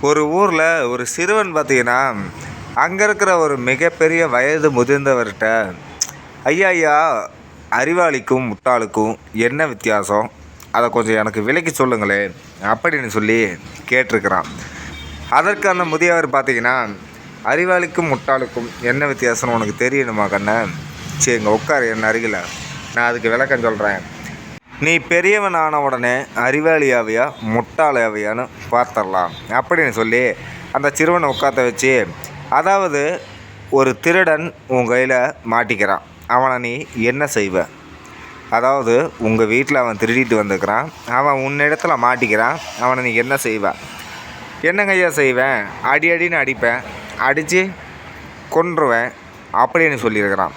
ஒரு ஊரில் ஒரு சிறுவன் பார்த்தீங்கன்னா அங்கே இருக்கிற ஒரு மிகப்பெரிய வயது முதிர்ந்தவர்கிட்ட ஐயா ஐயா அறிவாளிக்கும் முட்டாளுக்கும் என்ன வித்தியாசம்? அதை கொஞ்சம் எனக்கு விலைக்கு சொல்லுங்களேன் அப்படின்னு சொல்லி கேட்டிருக்கிறான். அதற்கு அந்த முதியவர் பார்த்தீங்கன்னா அறிவாளிக்கும் முட்டாளுக்கும் என்ன வித்தியாசம்னு உனக்கு தெரியணுமா கண்ணே? சரி இங்கே உட்காரு என் அருகில். நான் அதுக்கு விளக்கம் சொல்கிறேன் நீ பெரியவன் ஆன உடனே அறிவாளியாவியா முட்டாளாவியான்னு பார்த்துடலாம். அப்படின்னு சொல்லி அந்த சிறுவனை உட்காத்த வச்சு அதாவது ஒரு திருடன் உன் கையில் மாட்டிக்கிறான். அவனை நீ என்ன செய்வ? அதாவது உங்கள் வீட்டில் அவன் திருடிட்டு வந்துக்கிறான் அவன் உன்னிடத்துல மாட்டிக்கிறான். அவனை நீ என்ன செய்வ? என்னங்க ஐயா செய்வேன்? அடி அடின்னு அடிப்பேன். அடித்து கொன்றுவேன். அப்படின்னு சொல்லியிருக்கிறான்.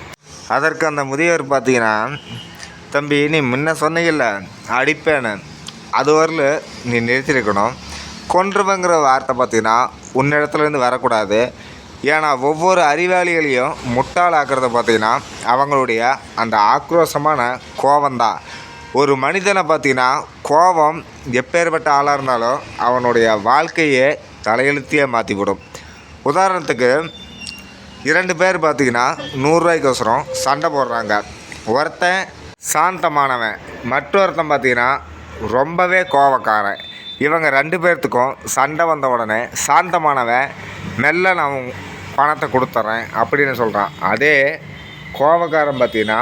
அதற்கு அந்த முதியவர் பார்த்தீங்கன்னா தம்பி நீ முன்ன சொன்னீங்கல்ல அடிப்பேன்னு. அது வரல நீ நிறுத்திருக்கணும். கொன்றுவங்கிற வார்த்தை பார்த்தீங்கன்னா உன்னிடத்துலேருந்து வரக்கூடாது. ஏன்னா ஒவ்வொரு அறிவாளிகளையும் முட்டாளாக்குறத பார்த்தீங்கன்னா அவங்களுடைய அந்த ஆக்ரோஷமான கோபந்தான் ஒரு மனிதனை பார்த்தீங்கன்னா கோபம் எப்பேற்பட்ட ஆளாக இருந்தாலும் அவனுடைய வாழ்க்கையே தலையெழுத்தியே மாற்றிவிடும் உதாரணத்துக்கு இரண்டு பேர் பார்த்தீங்கன்னா நூறுரூவாய்க்கோசரம் சண்டை போடுறாங்க. ஒருத்தன் சாந்தமானவன். மற்றொருத்தன் பார்த்தீங்கன்னா ரொம்பவே கோவக்காரன். இவங்க ரெண்டு பேர்த்துக்கும் சண்டை வந்த உடனே சாந்தமானவன் மெல்ல நான் பணத்தை கொடுத்துட்றேன் அப்படின்னு சொல்கிறான் அதே கோவக்காரன் பார்த்தீங்கன்னா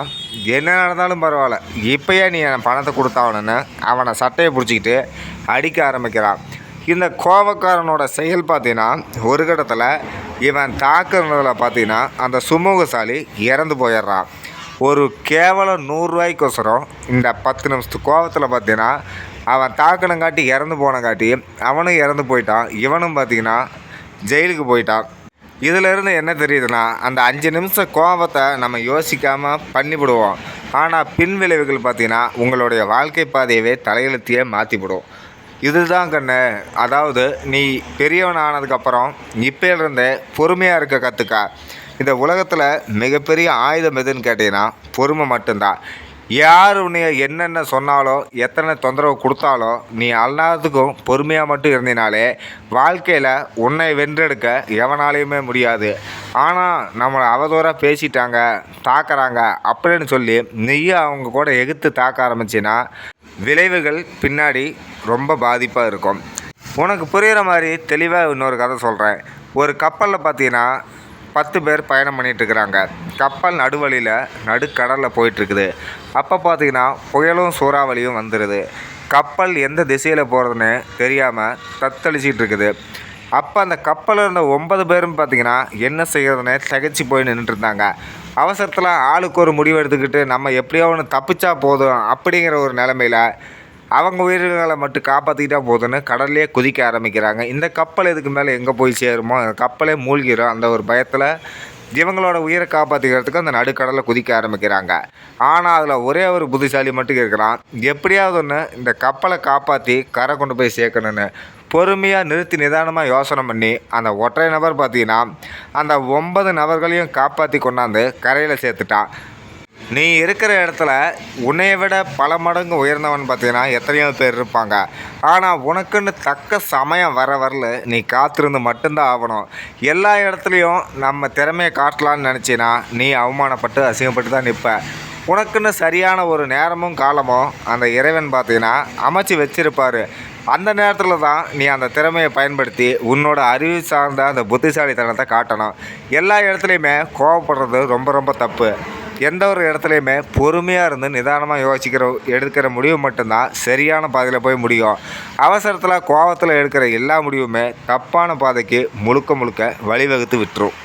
என்ன நடந்தாலும் பரவாயில்ல. இப்போயே நீ என் பணத்தை கொடுத்தாவணுன்னு அவனை சட்டையை பிடிச்சிக்கிட்டு அடிக்க ஆரம்பிக்கிறான். இந்த கோவக்காரனோட செயல் பார்த்தீங்கன்னா ஒரு கட்டத்தில் இவன் தாக்குறதில் பார்த்தீங்கன்னா அந்த சுமூகசாலி இறந்து போயிடுறான். ஒரு கேவலம் நூறுரூவாய்க்கோசரம் இந்த பத்து நிமிஷத்து கோவத்தில் பார்த்தீங்கன்னா அவன் தாக்கணங்காட்டி இறந்து போனங்காட்டி அவனும் இறந்து போயிட்டான். இவனும் பார்த்தீங்கன்னா ஜெயிலுக்கு போயிட்டான். இதிலிருந்து என்ன தெரியுதுன்னா அந்த அஞ்சு நிமிஷம் கோபத்தை நம்ம யோசிக்காமல் பண்ணிவிடுவோம். ஆனால் பின் விளைவுகள் பார்த்திங்கன்னா உங்களுடைய வாழ்க்கை பாதையவே தலையெழுத்தியே மாற்றிவிடும் இதுதான் கண்ணு. அதாவது நீ பெரியவன் ஆனதுக்கப்புறம் இப்போலேருந்தே பொறுமையாக இருக்க கற்றுக்க இந்த உலகத்தில் மிகப்பெரிய ஆயுதம் எதுன்னு கேட்டீங்கன்னா பொறுமை மட்டும்தான். யார் உன்னைய என்னென்ன சொன்னாலோ எத்தனை தொந்தரவு கொடுத்தாலோ நீ அல்லாததுக்கும் பொறுமையாக மட்டும் இருந்தினாலே வாழ்க்கையில் உன்னை வென்றெடுக்க எவனாலையுமே முடியாது. ஆனால் நம்மளை அவதூறாக பேசிட்டாங்க தாக்குறாங்க அப்படின்னு சொல்லி நீயும் அவங்க கூட எகுத்து தாக்க ஆரம்பிச்சின்னா விளைவுகள் பின்னாடி ரொம்ப பாதிப்பாக இருக்கும். உனக்கு புரிகிற மாதிரி தெளிவாக இன்னொரு கதை சொல்கிறேன் ஒரு கப்பலில் பார்த்தீங்கன்னா பத்து பேர் பயணம் பண்ணிகிட்ருக்குறாங்க கப்பல் நடுவழியில் நடுக்கடலில் போயிட்டுருக்குது. அப்போ பார்த்தீங்கன்னா புயலும் சூறாவளியும் வந்துடுது கப்பல் எந்த திசையில் போகிறதுன்னு தெரியாமல் தத்தளிச்சிட்டு இருக்குது அப்போ அந்த கப்பலில் இருந்த ஒன்பது பேரும் பார்த்தீங்கன்னா என்ன செய்கிறதுன்னு திகைச்சு போய் நின்றுட்டு இருந்தாங்க அவசரத்தில் ஆளுக்கு ஒரு முடிவு எடுத்துக்கிட்டு நம்ம எப்படியோ ஒன்று தப்பிச்சா போதும் அப்படிங்கிற ஒரு நிலமையில அவங்க உயிர்களை மட்டும் காப்பாற்றிக்கிட்டா போதும்னு கடல்லே குதிக்க ஆரம்பிக்கிறாங்க. இந்த கப்பல் இதுக்கு மேலே எங்கே போய் சேருமோ அந்த கப்பலே மூழ்கிடும் அந்த ஒரு பயத்தில் இவங்களோட உயிரை காப்பாற்றிக்கிறதுக்கு அந்த நடுக்கடலில் குதிக்க ஆரம்பிக்கிறாங்க. ஆனால் அதில் ஒரே ஒரு புத்திசாலி மட்டும் இருக்கிறான். எப்படியாவது ஒன்று இந்த கப்பலை காப்பாற்றி கரை கொண்டு போய் சேர்க்கணுன்னு பொறுமையாக நிறுத்தி நிதானமாக யோசனை பண்ணி அந்த ஒற்றை நபர் பார்த்தீங்கன்னா அந்த ஒன்பது நபர்களையும் காப்பாற்றி கொண்டாந்து கரையில் சேர்த்துட்டான். நீ இருக்கிற இடத்துல உன்னைய விட பல மடங்கு உயர்ந்தவன் பார்த்தீங்கன்னா எத்தனையோ பேர் இருப்பாங்க. ஆனால் உனக்குன்னு தக்க சமயம் வர வரல நீ காத்திருந்து மட்டும்தான் ஆகணும். எல்லா இடத்துலையும் நம்ம திறமையை காட்டலான்னு நினச்சின்னா நீ அவமானப்பட்டு அசிங்கப்பட்டு தான் நிற்ப உனக்குன்னு சரியான ஒரு நேரமும் காலமும் அந்த இறைவன் பார்த்தீங்கன்னா அமைச்சு வச்சிருப்பார். அந்த நேரத்தில் தான் நீ அந்த திறமையை பயன்படுத்தி உன்னோட அறிவு சார்ந்த அந்த புத்திசாலித்தனத்தை காட்டணும். எல்லா இடத்துலையுமே கோவப்படுறது ரொம்ப ரொம்ப தப்பு. எந்த ஒரு இடத்துலையுமே பொறுமையாக இருந்து நிதானமாக யோசிக்கிற எடுக்கிற முடிவு மட்டும்தான் சரியான பாதையில் போய் முடியும். அவசரத்தில் கோவத்தில் எடுக்கிற எல்லா முடிவுமே தப்பான பாதைக்கு முழுக்க முழுக்க வழிவகுத்து விட்டுரும்.